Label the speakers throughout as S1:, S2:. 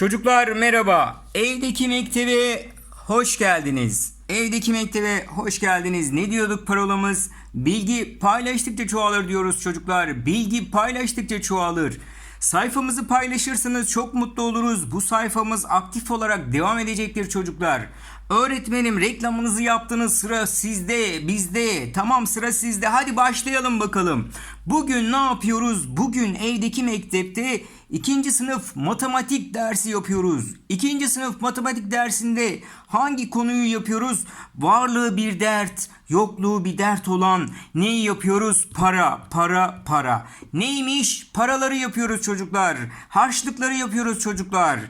S1: Çocuklar merhaba. Evdeki mektebe hoş geldiniz. Evdeki mektebe hoş geldiniz. Ne diyorduk parolamız? Bilgi paylaştıkça çoğalır diyoruz çocuklar. Bilgi paylaştıkça çoğalır. Sayfamızı paylaşırsanız çok mutlu oluruz. Bu sayfamız aktif olarak devam edecektir çocuklar. Öğretmenim reklamınızı yaptınız sıra sizde bizde tamam sıra sizde hadi başlayalım bakalım. Bugün ne yapıyoruz? Bugün evdeki mektepte ikinci sınıf matematik dersi yapıyoruz. İkinci sınıf matematik dersinde hangi konuyu yapıyoruz? Varlığı bir dert, yokluğu bir dert olan neyi yapıyoruz? Para, para, para. Neymiş? Paraları yapıyoruz çocuklar. Harçlıkları yapıyoruz çocuklar.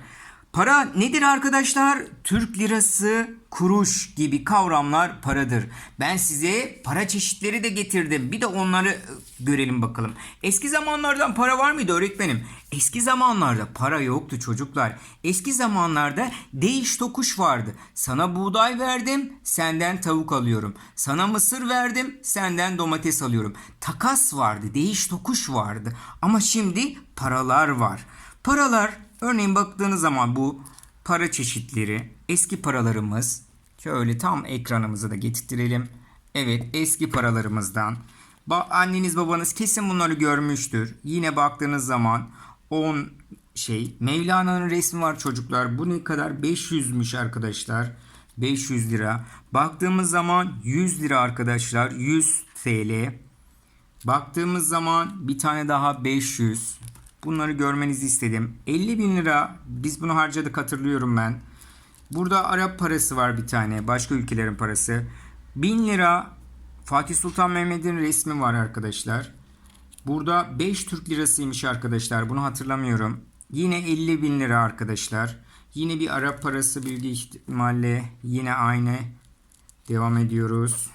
S1: Para nedir arkadaşlar? Türk lirası, kuruş gibi kavramlar paradır. Ben size para çeşitleri de getirdim. Bir de onları e, görelim bakalım. Eski zamanlardan para var mıydı öğretmenim? Eski zamanlarda para yoktu çocuklar. Eski zamanlarda değiş tokuş vardı. Sana buğday verdim, senden tavuk alıyorum. Sana mısır verdim, senden domates alıyorum. Takas vardı, değiş tokuş vardı. Ama şimdi paralar var. Paralar örneğin baktığınız zaman bu para çeşitleri eski paralarımız şöyle tam ekranımızı da getirtirelim. Evet eski paralarımızdan. Ba- anneniz babanız kesin bunları görmüştür. Yine baktığınız zaman 10 şey Mevlana'nın resmi var çocuklar. Bu ne kadar? 500'müş arkadaşlar. 500 lira. Baktığımız zaman 100 lira arkadaşlar. 100 TL. Baktığımız zaman bir tane daha 500. Bunları görmenizi istedim. 50 bin lira biz bunu harcadık hatırlıyorum ben. Burada Arap parası var bir tane. Başka ülkelerin parası. 1000 lira Fatih Sultan Mehmet'in resmi var arkadaşlar. Burada 5 Türk lirasıymış arkadaşlar. Bunu hatırlamıyorum. Yine 50 bin lira arkadaşlar. Yine bir Arap parası büyük ihtimalle yine aynı. Devam ediyoruz.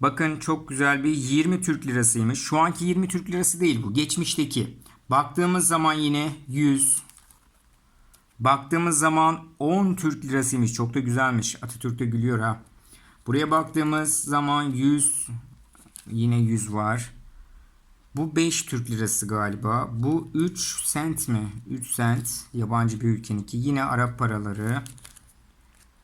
S1: Bakın çok güzel bir 20 Türk lirasıymış. Şu anki 20 Türk lirası değil bu. Geçmişteki. Baktığımız zaman yine 100. Baktığımız zaman 10 Türk lirasıymış. Çok da güzelmiş. Atatürk de gülüyor ha. Buraya baktığımız zaman 100 yine 100 var. Bu 5 Türk lirası galiba. Bu 3 sent mi? 3 sent yabancı bir ülkeninki. Yine Arap paraları.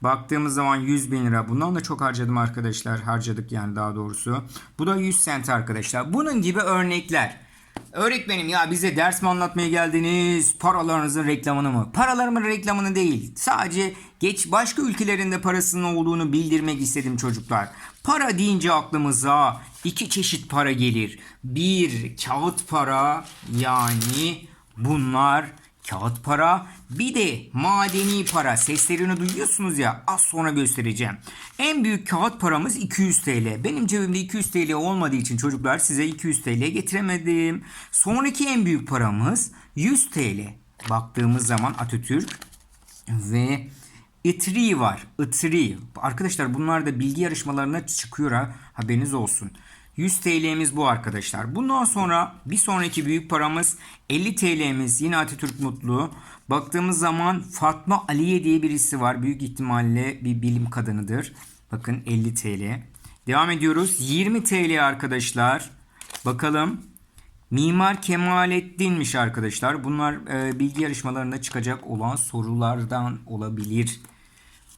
S1: Baktığımız zaman 100 bin lira. Bundan da çok harcadım arkadaşlar. Harcadık yani daha doğrusu. Bu da 100 sent arkadaşlar. Bunun gibi örnekler. Öğretmenim ya bize ders mi anlatmaya geldiniz? Paralarınızın reklamını mı? Paralarımın reklamını değil. Sadece geç başka ülkelerinde parasının olduğunu bildirmek istedim çocuklar. Para deyince aklımıza iki çeşit para gelir. Bir kağıt para yani bunlar kağıt para bir de madeni para seslerini duyuyorsunuz ya az sonra göstereceğim. En büyük kağıt paramız 200 TL. Benim cebimde 200 TL olmadığı için çocuklar size 200 TL getiremedim. Sonraki en büyük paramız 100 TL. Baktığımız zaman Atatürk ve ITRI var. ITRI. Arkadaşlar bunlar da bilgi yarışmalarına çıkıyor ha. Haberiniz olsun. 100 TL'miz bu arkadaşlar. Bundan sonra bir sonraki büyük paramız 50 TL'miz yine Atatürk Mutlu. Baktığımız zaman Fatma Aliye diye birisi var. Büyük ihtimalle bir bilim kadınıdır. Bakın 50 TL. Devam ediyoruz. 20 TL arkadaşlar. Bakalım. Mimar Kemalettin'miş arkadaşlar. Bunlar e, bilgi yarışmalarında çıkacak olan sorulardan olabilir.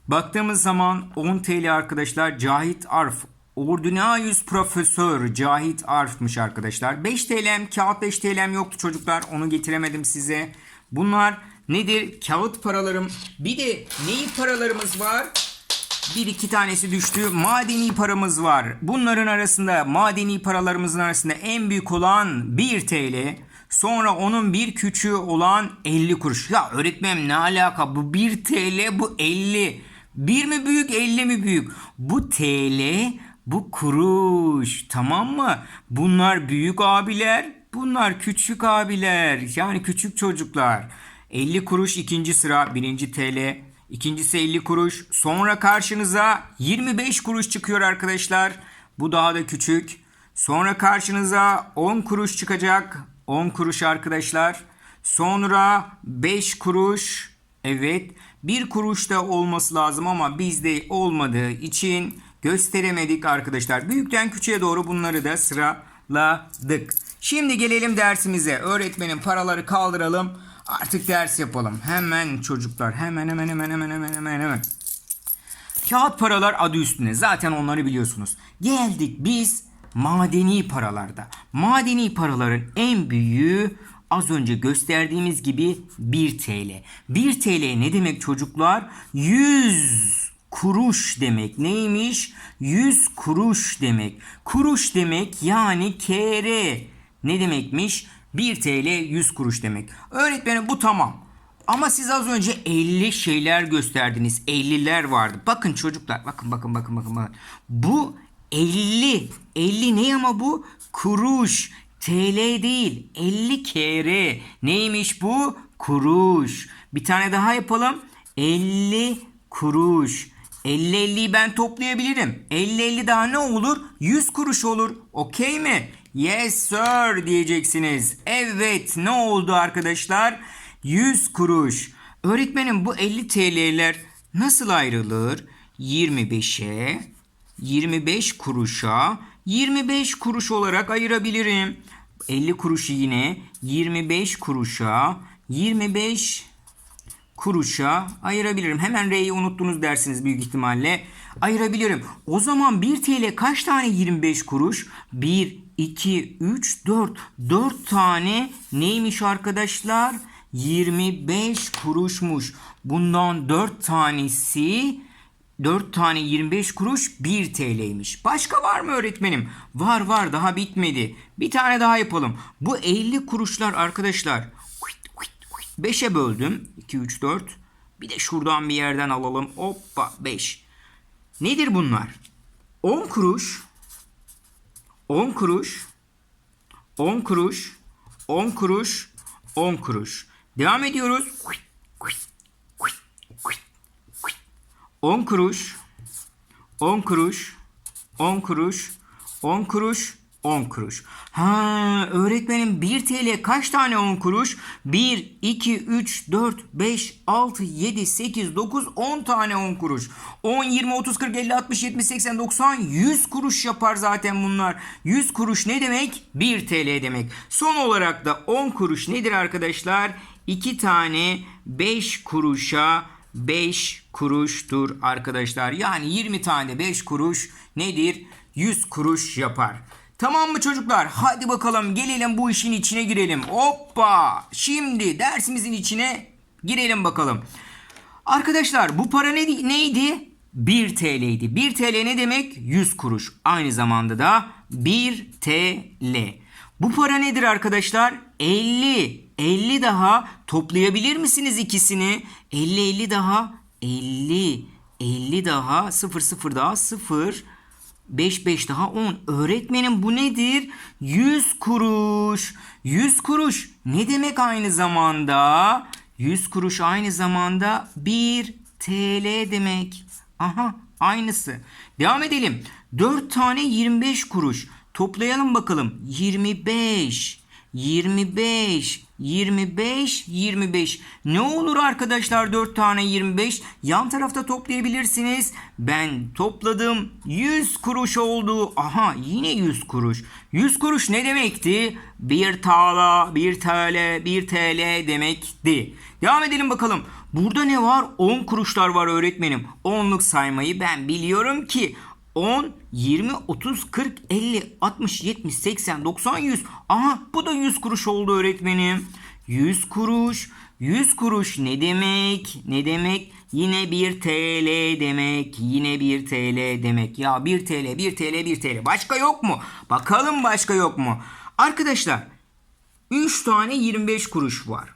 S1: Baktığımız zaman 10 TL arkadaşlar Cahit Arf. Ordinarius Profesör Cahit Arf'mış arkadaşlar. 5 TL'm kağıt 5 TL'm yoktu çocuklar. Onu getiremedim size. Bunlar nedir? Kağıt paralarım. Bir de neyi paralarımız var? Bir iki tanesi düştü. Madeni paramız var. Bunların arasında madeni paralarımızın arasında en büyük olan 1 TL. Sonra onun bir küçüğü olan 50 kuruş. Ya öğretmenim ne alaka? Bu 1 TL bu 50. 1 mi büyük 50 mi büyük? Bu TL bu kuruş. Tamam mı? Bunlar büyük abiler. Bunlar küçük abiler. Yani küçük çocuklar. 50 kuruş ikinci sıra birinci TL. İkincisi 50 kuruş. Sonra karşınıza 25 kuruş çıkıyor arkadaşlar. Bu daha da küçük. Sonra karşınıza 10 kuruş çıkacak. 10 kuruş arkadaşlar. Sonra 5 kuruş. Evet. 1 kuruş da olması lazım ama bizde olmadığı için gösteremedik arkadaşlar. Büyükten küçüğe doğru bunları da sıraladık. Şimdi gelelim dersimize. Öğretmenin paraları kaldıralım. Artık ders yapalım. Hemen çocuklar. Hemen hemen hemen hemen hemen hemen hemen. Kağıt paralar adı üstünde. Zaten onları biliyorsunuz. Geldik biz madeni paralarda. Madeni paraların en büyüğü az önce gösterdiğimiz gibi 1 TL. 1 TL ne demek çocuklar? 100 kuruş demek. Neymiş? 100 kuruş demek. Kuruş demek yani kere. Ne demekmiş? 1 TL 100 kuruş demek. Öğretmenim bu tamam. Ama siz az önce 50 şeyler gösterdiniz. 50'ler vardı. Bakın çocuklar. Bakın bakın bakın bakın. bakın. Bu 50. 50 ne ama bu? Kuruş. TL değil. 50 kere. Neymiş bu? Kuruş. Bir tane daha yapalım. 50 kuruş. 50-50'yi ben toplayabilirim. 50-50 daha ne olur? 100 kuruş olur. Okey mi? Yes sir diyeceksiniz. Evet ne oldu arkadaşlar? 100 kuruş. Öğretmenim bu 50 TL'ler nasıl ayrılır? 25'e, 25 kuruşa, 25 kuruş olarak ayırabilirim. 50 kuruşu yine 25 kuruşa, 25 kuruşa ayırabilirim. Hemen R'yi unuttunuz dersiniz büyük ihtimalle. Ayırabilirim. O zaman 1 TL kaç tane 25 kuruş? 1, 2, 3, 4. 4 tane neymiş arkadaşlar? 25 kuruşmuş. Bundan 4 tanesi 4 tane 25 kuruş 1 TL'ymiş. Başka var mı öğretmenim? Var var daha bitmedi. Bir tane daha yapalım. Bu 50 kuruşlar arkadaşlar 5'e böldüm. 2, 3, 4. Bir de şuradan bir yerden alalım. Hoppa 5. Nedir bunlar? 10 kuruş. 10 kuruş. 10 kuruş. 10 kuruş. 10 kuruş. Devam ediyoruz. 10 kuruş. 10 kuruş. 10 kuruş. 10 kuruş. 10 kuruş. Ha öğretmenim 1 TL kaç tane 10 kuruş? 1, 2, 3, 4, 5, 6, 7, 8, 9, 10 tane 10 kuruş. 10, 20, 30, 40, 50, 60, 70, 80, 90, 100 kuruş yapar zaten bunlar. 100 kuruş ne demek? 1 TL demek. Son olarak da 10 kuruş nedir arkadaşlar? 2 tane 5 kuruşa 5 kuruştur arkadaşlar. Yani 20 tane 5 kuruş nedir? 100 kuruş yapar. Tamam mı çocuklar? Hadi bakalım gelelim bu işin içine girelim. Hoppa! Şimdi dersimizin içine girelim bakalım. Arkadaşlar bu para ne, neydi? 1 TL'ydi. 1 TL ne demek? 100 kuruş. Aynı zamanda da 1 TL. Bu para nedir arkadaşlar? 50. 50 daha toplayabilir misiniz ikisini? 50 50 daha 50. 50 daha 0 0 daha 0. 5 5 daha 10. Öğretmenim bu nedir? 100 kuruş. 100 kuruş ne demek aynı zamanda? 100 kuruş aynı zamanda 1 TL demek. Aha aynısı. Devam edelim. 4 tane 25 kuruş. Toplayalım bakalım. 25, 25, 25, 25. Ne olur arkadaşlar 4 tane 25? Yan tarafta toplayabilirsiniz. Ben topladım. 100 kuruş oldu. Aha yine 100 kuruş. 100 kuruş ne demekti? 1 TL, 1 TL, 1 TL demekti. Devam edelim bakalım. Burada ne var? 10 kuruşlar var öğretmenim. 10'luk saymayı ben biliyorum ki 10, 20, 30, 40, 50, 60, 70, 80, 90, 100. Aha bu da 100 kuruş oldu öğretmenim. 100 kuruş. 100 kuruş ne demek? Ne demek? Yine 1 TL demek. Yine 1 TL demek. Ya 1 TL, 1 TL, 1 TL. Başka yok mu? Bakalım başka yok mu? Arkadaşlar 3 tane 25 kuruş var.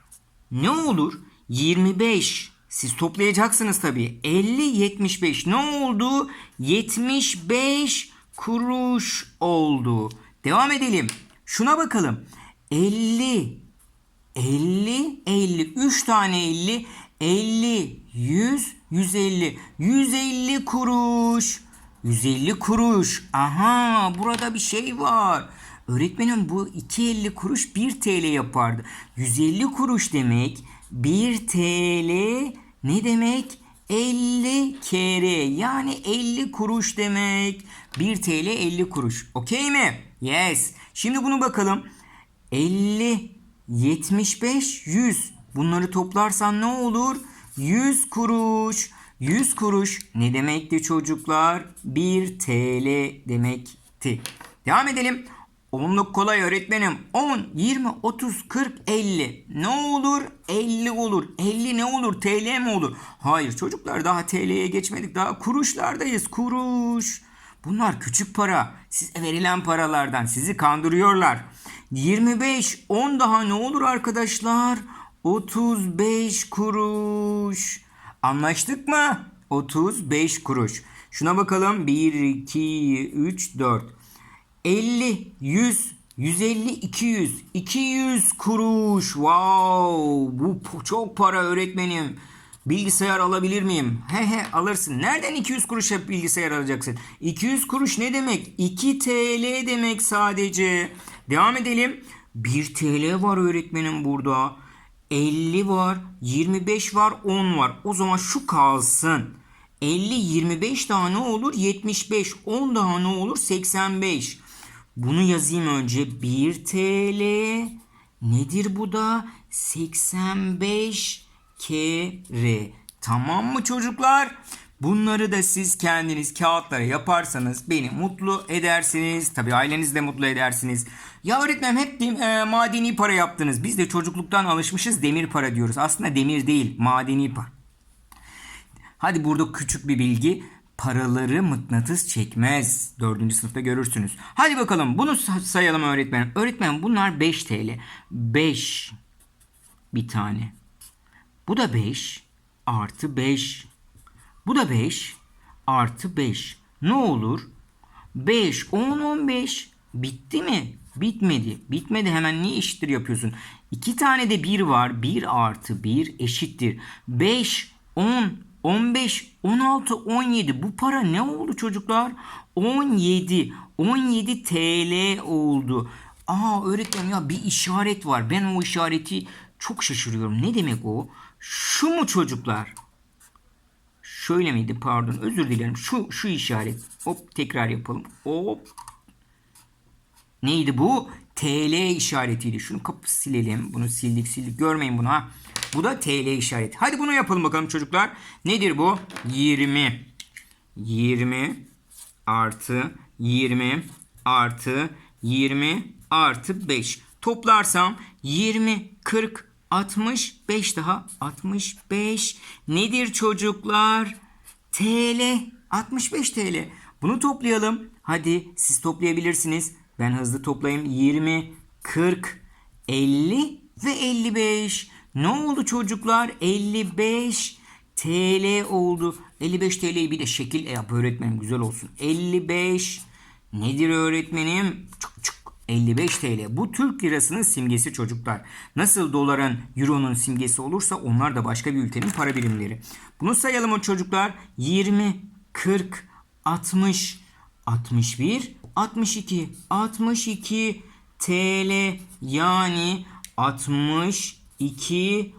S1: Ne olur? 25 siz toplayacaksınız tabii. 50 75 ne oldu? 75 kuruş oldu. Devam edelim. Şuna bakalım. 50 50 50 3 tane 50 50 100 150 150 kuruş 150 kuruş. Aha burada bir şey var. Öğretmenim bu 2.50 kuruş 1 TL yapardı. 150 kuruş demek 1 TL ne demek? 50 kere yani 50 kuruş demek. 1 TL 50 kuruş. Okey mi? Yes. Şimdi bunu bakalım. 50, 75, 100. Bunları toplarsan ne olur? 100 kuruş. 100 kuruş ne demekti çocuklar? 1 TL demekti. Devam edelim. Onluk kolay öğretmenim. 10, 20, 30, 40, 50. Ne olur? 50 olur. 50 ne olur? TL mi olur? Hayır çocuklar daha TL'ye geçmedik. Daha kuruşlardayız. Kuruş. Bunlar küçük para. Size verilen paralardan. Sizi kandırıyorlar. 25, 10 daha ne olur arkadaşlar? 35 kuruş. Anlaştık mı? 35 kuruş. Şuna bakalım. 1, 2, 3, 4. 50, 100, 150, 200. 200 kuruş. Wow! Bu çok para öğretmenim. Bilgisayar alabilir miyim? He he alırsın. Nereden 200 kuruşa bilgisayar alacaksın? 200 kuruş ne demek? 2 TL demek sadece. Devam edelim. 1 TL var öğretmenim burada. 50 var, 25 var, 10 var. O zaman şu kalsın. 50, 25 daha ne olur? 75. 10 daha ne olur? 85. Bunu yazayım önce. 1 TL. Nedir bu da? 85 kere. Tamam mı çocuklar? Bunları da siz kendiniz kağıtlara yaparsanız beni mutlu edersiniz. Tabii ailenizi de mutlu edersiniz. Ya öğretmenim hep e, madeni para yaptınız. Biz de çocukluktan alışmışız demir para diyoruz. Aslında demir değil madeni para. Hadi burada küçük bir bilgi. Paraları mıknatıs çekmez. Dördüncü sınıfta görürsünüz. Hadi bakalım bunu sa- sayalım öğretmenim. Öğretmenim bunlar 5 TL. 5 bir tane. Bu da 5 artı 5. Bu da 5 artı 5. Ne olur? 5, 10, 15. Bitti mi? Bitmedi. Bitmedi hemen niye eşittir yapıyorsun? İki tane de 1 var. 1 artı 1 eşittir. 5, 10, 15, 16, 17. Bu para ne oldu çocuklar? 17. 17 TL oldu. Aa öğretmenim ya bir işaret var. Ben o işareti çok şaşırıyorum. Ne demek o? Şu mu çocuklar? Şöyle miydi pardon özür dilerim. Şu şu işaret. Hop tekrar yapalım. Hop. Neydi bu? TL işaretiydi. Şunu kapı silelim. Bunu sildik sildik. Görmeyin bunu ha. Bu da TL işareti. Hadi bunu yapalım bakalım çocuklar. Nedir bu? 20. 20 artı 20 artı 20 artı 5. Toplarsam 20, 40, 65 daha 65. Nedir çocuklar? TL. 65 TL. Bunu toplayalım. Hadi siz toplayabilirsiniz. Ben hızlı toplayayım. 20, 40, 50 ve 55. Ne oldu çocuklar? 55 TL oldu. 55 TL'yi bir de şekil yap öğretmenim güzel olsun. 55 nedir öğretmenim? Çık çık 55 TL. Bu Türk lirasının simgesi çocuklar. Nasıl doların, euronun simgesi olursa onlar da başka bir ülkenin para birimleri. Bunu sayalım o çocuklar. 20, 40, 60, 61, 62, 62 TL yani 62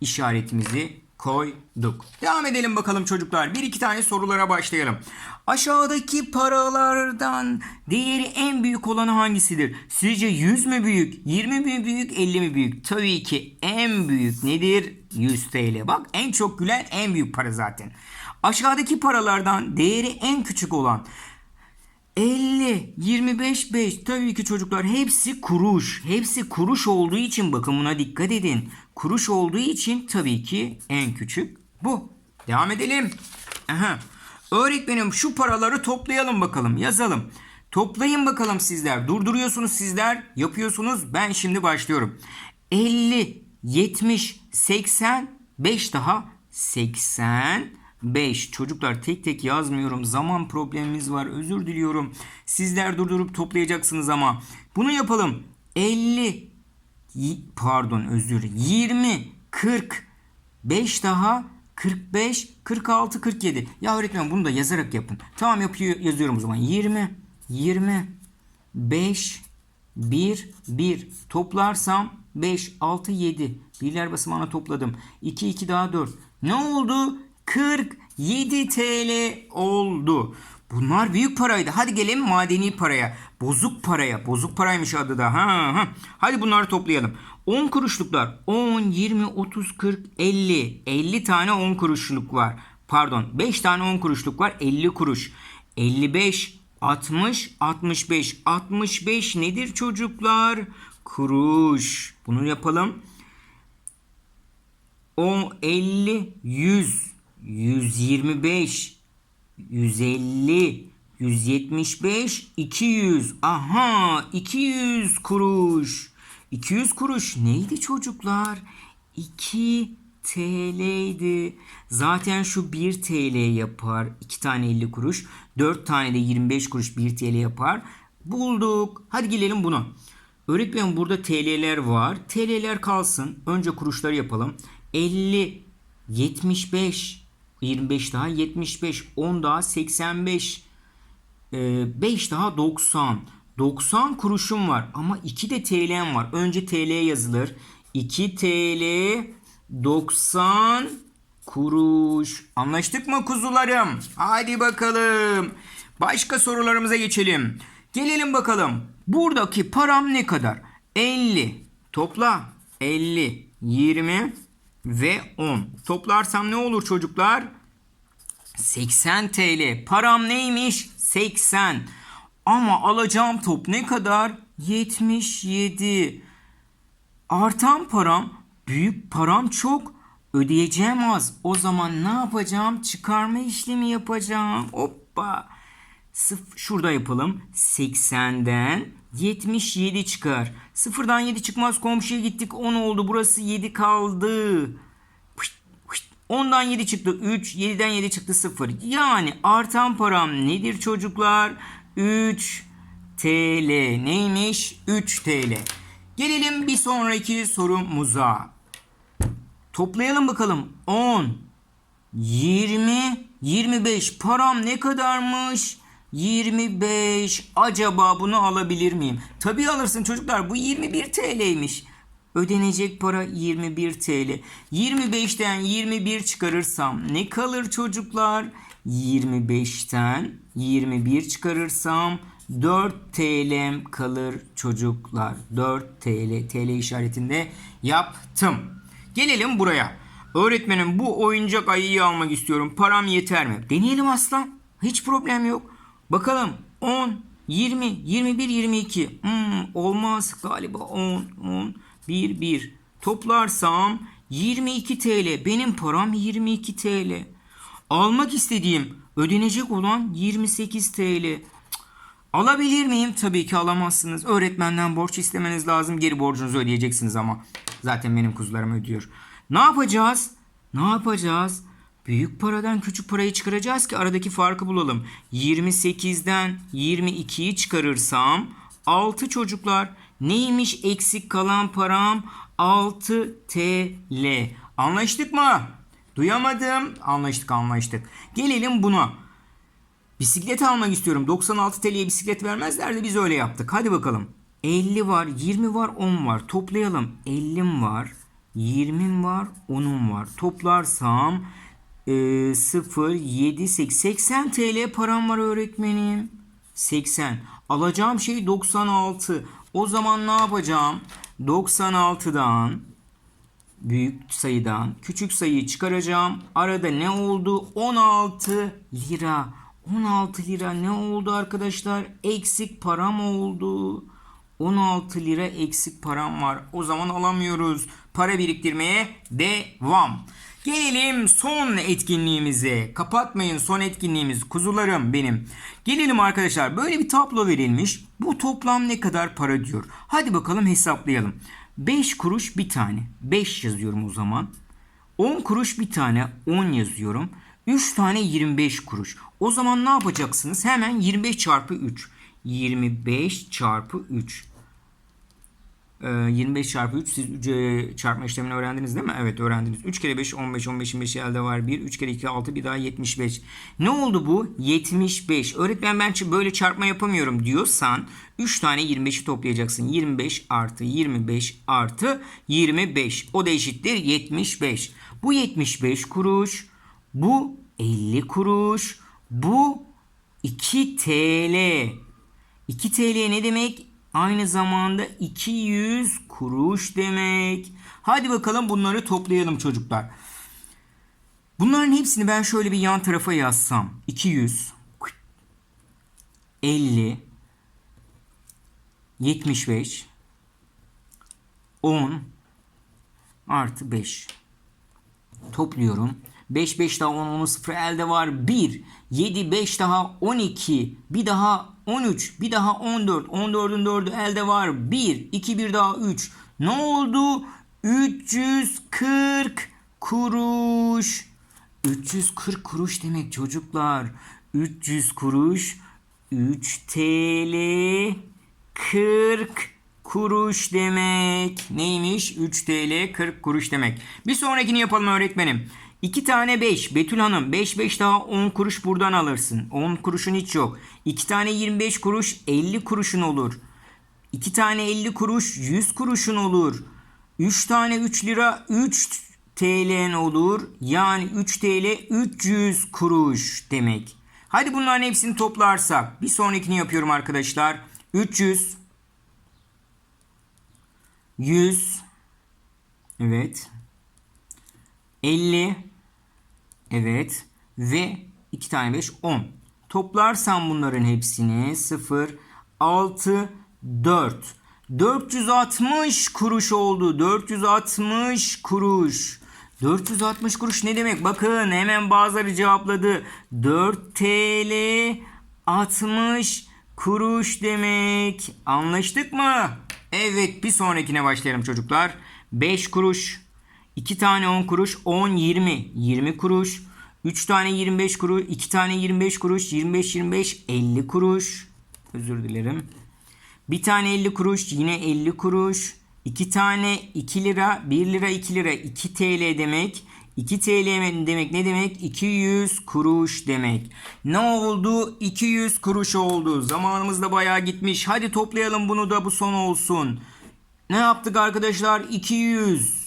S1: işaretimizi koyduk. Devam edelim bakalım çocuklar. Bir iki tane sorulara başlayalım. Aşağıdaki paralardan değeri en büyük olanı hangisidir? Sizce 100 mü büyük, 20 mi büyük, 50 mi büyük? Tabii ki en büyük nedir? 100 TL. Bak en çok gülen en büyük para zaten. Aşağıdaki paralardan değeri en küçük olan 50, 25, 5 tabii ki çocuklar hepsi kuruş. Hepsi kuruş olduğu için bakın buna dikkat edin. Kuruş olduğu için tabii ki en küçük bu. Devam edelim. Aha. Öğretmenim şu paraları toplayalım bakalım yazalım. Toplayın bakalım sizler. Durduruyorsunuz sizler. Yapıyorsunuz. Ben şimdi başlıyorum. 50, 70, 80, 5 daha 85. Çocuklar tek tek yazmıyorum. Zaman problemimiz var. Özür diliyorum. Sizler durdurup toplayacaksınız ama. Bunu yapalım. 50 y- pardon özür 20 40 5 daha 45 46 47. Ya öğretmenim bunu da yazarak yapın. Tamam yapıyor yazıyorum o zaman. 20 20 5 1 1 toplarsam 5 6 7 birler basamağına topladım. 2 2 daha 4. Ne oldu? 47 TL oldu. Bunlar büyük paraydı. Hadi gelelim madeni paraya. Bozuk paraya. Bozuk paraymış adı da. Ha, ha. Hadi bunları toplayalım. 10 kuruşluklar. 10, 20, 30, 40, 50. 50 tane 10 kuruşluk var. Pardon 5 tane 10 kuruşluk var. 50 kuruş. 55, 60, 65. 65 nedir çocuklar? Kuruş. Bunu yapalım. 10, 50, 100, 125, 150, 175, 200. Aha 200 kuruş. 200 kuruş neydi çocuklar? 2 TL'ydi. Zaten şu 1 TL yapar. 2 tane 50 kuruş. 4 tane de 25 kuruş 1 TL yapar. Bulduk. Hadi gelelim buna. Öğretmenim burada TL'ler var. TL'ler kalsın. Önce kuruşları yapalım. 50, 75, 25 daha 75, 10 daha 85, 5 daha 90. 90 kuruşum var ama 2 de TL'm var. Önce TL yazılır. 2 TL 90 kuruş. Anlaştık mı kuzularım? Hadi bakalım. Başka sorularımıza geçelim. Gelelim bakalım. Buradaki param ne kadar? 50. Topla. 50, 20 ve 10. Toplarsam ne olur çocuklar? 80 TL. Param neymiş? 80. Ama alacağım top ne kadar? 77. Artan param, büyük param çok. Ödeyeceğim az. O zaman ne yapacağım? Çıkarma işlemi yapacağım. Hoppa. Sıf şurada yapalım. 80'den 77 çıkar. Sıfırdan 7 çıkmaz. Komşuya gittik. 10 oldu. Burası 7 kaldı. Pışt, pışt. 10'dan 7 çıktı 3. 7'den 7 çıktı 0. Yani artan param nedir çocuklar? 3 TL. Neymiş? 3 TL. Gelelim bir sonraki sorumuza. Toplayalım bakalım. 10, 20, 25. Param ne kadarmış? 25. Acaba bunu alabilir miyim? Tabii alırsın çocuklar. Bu 21 TL'ymiş. Ödenecek para 21 TL. 25'ten 21 çıkarırsam ne kalır çocuklar? 25'ten 21 çıkarırsam 4 TL'm kalır çocuklar. 4 TL TL işaretinde yaptım. Gelelim buraya. Öğretmenim bu oyuncak ayıyı almak istiyorum. Param yeter mi? Deneyelim aslan. Hiç problem yok. Bakalım 10, 20, 21, 22. Hmm, olmaz galiba 10, 10, 1, 1. Toplarsam 22 TL. Benim param 22 TL. Almak istediğim ödenecek olan 28 TL. Alabilir miyim? Tabii ki alamazsınız. Öğretmenden borç istemeniz lazım. Geri borcunuzu ödeyeceksiniz ama. Zaten benim kuzularım ödüyor. Ne yapacağız? Ne yapacağız? Büyük paradan küçük parayı çıkaracağız ki aradaki farkı bulalım. 28'den 22'yi çıkarırsam 6 çocuklar. Neymiş eksik kalan param? 6 TL. Anlaştık mı? Duyamadım. Anlaştık anlaştık. Gelelim buna. Bisiklet almak istiyorum. 96 TL'ye bisiklet vermezler de biz öyle yaptık. Hadi bakalım. 50 var, 20 var, 10 var. Toplayalım. 50'm var, 20'm var, 10'um var. Toplarsam e, 0, 7, 8, 80 TL param var öğretmenim. 80. Alacağım şey 96. O zaman ne yapacağım? 96'dan büyük sayıdan küçük sayıyı çıkaracağım. Arada ne oldu? 16 lira. 16 lira ne oldu arkadaşlar? Eksik param oldu. 16 lira eksik param var. O zaman alamıyoruz. Para biriktirmeye devam. Gelelim son etkinliğimize. Kapatmayın son etkinliğimiz. Kuzularım benim. Gelelim arkadaşlar. Böyle bir tablo verilmiş. Bu toplam ne kadar para diyor. Hadi bakalım hesaplayalım. 5 kuruş bir tane. 5 yazıyorum o zaman. 10 kuruş bir tane 10 yazıyorum. 3 tane 25 kuruş. O zaman ne yapacaksınız? Hemen 25 çarpı 3. 25 çarpı 3. Ee, 25 çarpı 3 siz e, çarpma işlemini öğrendiniz değil mi? Evet öğrendiniz. 3 kere 5 15 15 25 elde var 1. 3 kere 2 6 bir daha 75. Ne oldu bu? 75. Öğretmen ben böyle çarpma yapamıyorum diyorsan 3 tane 25'i toplayacaksın. 25 artı 25 artı 25. O da eşittir 75. Bu 75 kuruş. Bu 50 kuruş. Bu 2 TL. 2 TL ne demek? Aynı zamanda 200 kuruş demek. Hadi bakalım bunları toplayalım çocuklar. Bunların hepsini ben şöyle bir yan tarafa yazsam. 200 50 75 10 artı 5 topluyorum. 5 5 daha 10 10 0 elde var 1 7 5 daha 12 bir daha 13 bir daha 14 14'ün 4'ü elde var 1 2 1 daha 3 ne oldu 340 kuruş 340 kuruş demek çocuklar 300 kuruş 3 TL 40 kuruş demek. Neymiş? 3 TL 40 kuruş demek. Bir sonrakini yapalım öğretmenim. 2 tane 5. Betül Hanım 5 5 daha 10 kuruş buradan alırsın. 10 kuruşun hiç yok. 2 tane 25 kuruş 50 kuruşun olur. 2 tane 50 kuruş 100 kuruşun olur. 3 tane 3 lira 3 TL'n olur. Yani 3 TL 300 kuruş demek. Hadi bunların hepsini toplarsak bir sonrakini yapıyorum arkadaşlar. 300 100 Evet. 50 Evet. Ve 2 tane 5 10. Toplarsam bunların hepsini 0 6 4 460 kuruş oldu. 460 kuruş. 460 kuruş ne demek? Bakın hemen bazıları cevapladı. 4 TL 60 kuruş demek. Anlaştık mı? Evet bir sonrakine başlayalım çocuklar. 5 kuruş. 2 tane 10 kuruş. 10 20. 20 kuruş. 3 tane 25 kuruş. 2 tane 25 kuruş. 25 25 50 kuruş. Özür dilerim. Bir tane 50 kuruş. Yine 50 kuruş. 2 tane 2 lira. 1 lira 2 lira. 2 TL demek. 2 TL demek ne demek? 200 kuruş demek. Ne oldu? 200 kuruş oldu. Zamanımız da bayağı gitmiş. Hadi toplayalım bunu da bu son olsun. Ne yaptık arkadaşlar? 200.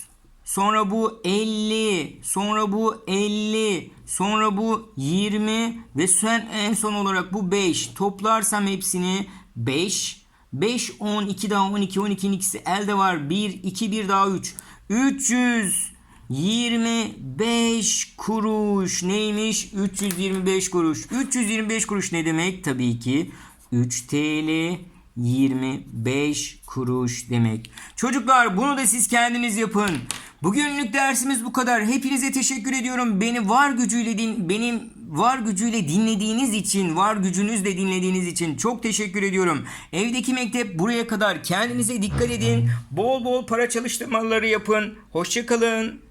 S1: Sonra bu 50. Sonra bu 50. Sonra bu 20. Ve sen en son olarak bu 5. Toplarsam hepsini 5. 5, 10, 2 daha 12. 12'nin ikisi elde var. 1, 2, 1 daha 3. 300. 25 kuruş neymiş? 325 kuruş. 325 kuruş ne demek? Tabii ki 3 TL 25 kuruş demek. Çocuklar bunu da siz kendiniz yapın. Bugünlük dersimiz bu kadar. Hepinize teşekkür ediyorum. Beni var gücüyle din benim var gücüyle dinlediğiniz için, var gücünüzle dinlediğiniz için çok teşekkür ediyorum. Evdeki mektep buraya kadar. Kendinize dikkat edin. Bol bol para çalıştırmaları yapın. Hoşçakalın.